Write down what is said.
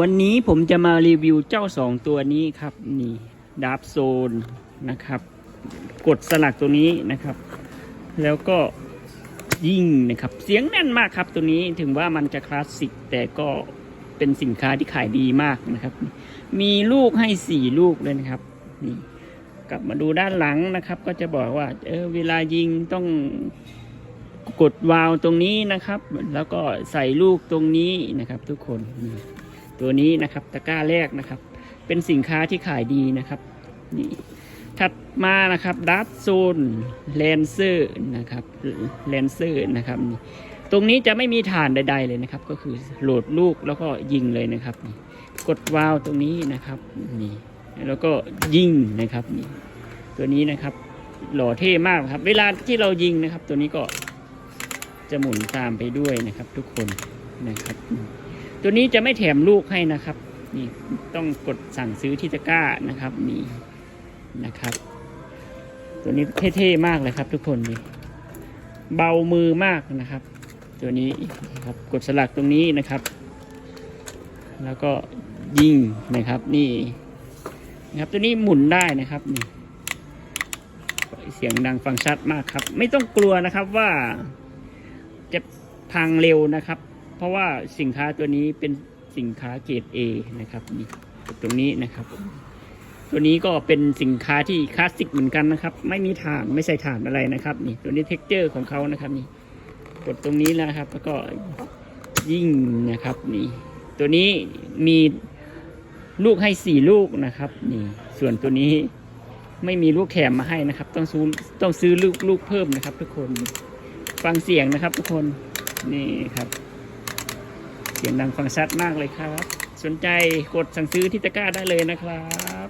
วันนี้ผมจะมารีวิวเจ้าสองตัวนี้ครับ นี่ดาร์ฟโซนนะครับ กดสลักตัวนี้นะครับ แล้วก็ยิ่งนะครับ เสียงแน่นมากครับตัวนี้ถึงว่ามันจะคลาสสิกแต่ก็เป็นสินค้าที่ขายดีมากนะครับ มีลูกให้สี่ลูกเลยนะครับนี่กลับมาดูด้านหลังนะครับ ก็จะบอกว่า เออเวลายิงต้องกดวาล์วตรงนี้นะครับ แล้วก็ใส่ลูกตรงนี้นะครับ ทุกคนนี่ ตัวนี้นะครับตะกร้าแรกนะครับ เป็นสินค้าที่ขายดีนะครับนี่ถัดมานะครับดัตโซนเลนเซอร์นะครับเลนเซอร์นะครับตรงนี้จะไม่มีฐานใด ๆเลยนะครับ ก็คือโหลดลูกแล้วก็ยิงเลยนะครับนี่กดวาล์วตรงนี้นะครับนี่แล้วก็ยิงนะครับนี่ตัวนี้นะครับ หล่อเท่มากครับ เวลาที่เรายิงนะครับ ตัวนี้ก็จะหมุนตามไปด้วยนะครับ ทุกคนนะครับ ตัวนี้จะไม่แถมลูกให้นะครับ นี่ต้องกดสั่งซื้อที่ตะกร้านะครับนี่นะครับ ตัวนี้เท่ๆมากเลยครับ ทุกคนนี่เบามือมากนะครับ ตัวนี้นะครับกดสลักตรงนี้นะครับ แล้วก็ยิงนะครับ นี่นะครับตัวนี้หมุนได้นะครับนี่เสียงดังฟังชัดมากครับ ไม่ต้องกลัวนะครับว่าจะพังเร็วนะครับ เพราะว่าสินค้าตัวนี้เป็นสินค้าเกรด A นะครับนี่กดตรงนี้นะครับ ตัวนี้ก็เป็นสินค้าที่คลาสสิกเหมือนกันนะครับ ไม่มีฐานไม่ใส่ฐานอะไรนะครับ นี่ตัวนี้เท็กเจอร์ของเขานะครับนี่กดตรงนี้นะครับ แล้วก็ยิ่งนะครับนี่ตัวนี้มีลูกให้สี่ลูกนะครับนี่ส่วนตัวนี้ไม่มีลูกแถมมาให้นะครับ ต้องซื้อต้องซื้อลูกลูกเพิ่มนะครับ ทุกคนฟังเสียงนะครับ ทุกคนนี่ครับ สียงดังฟังชัดมากเลยครับ สนใจกดสั่งซื้อที่ตะกร้าได้เลยนะครับ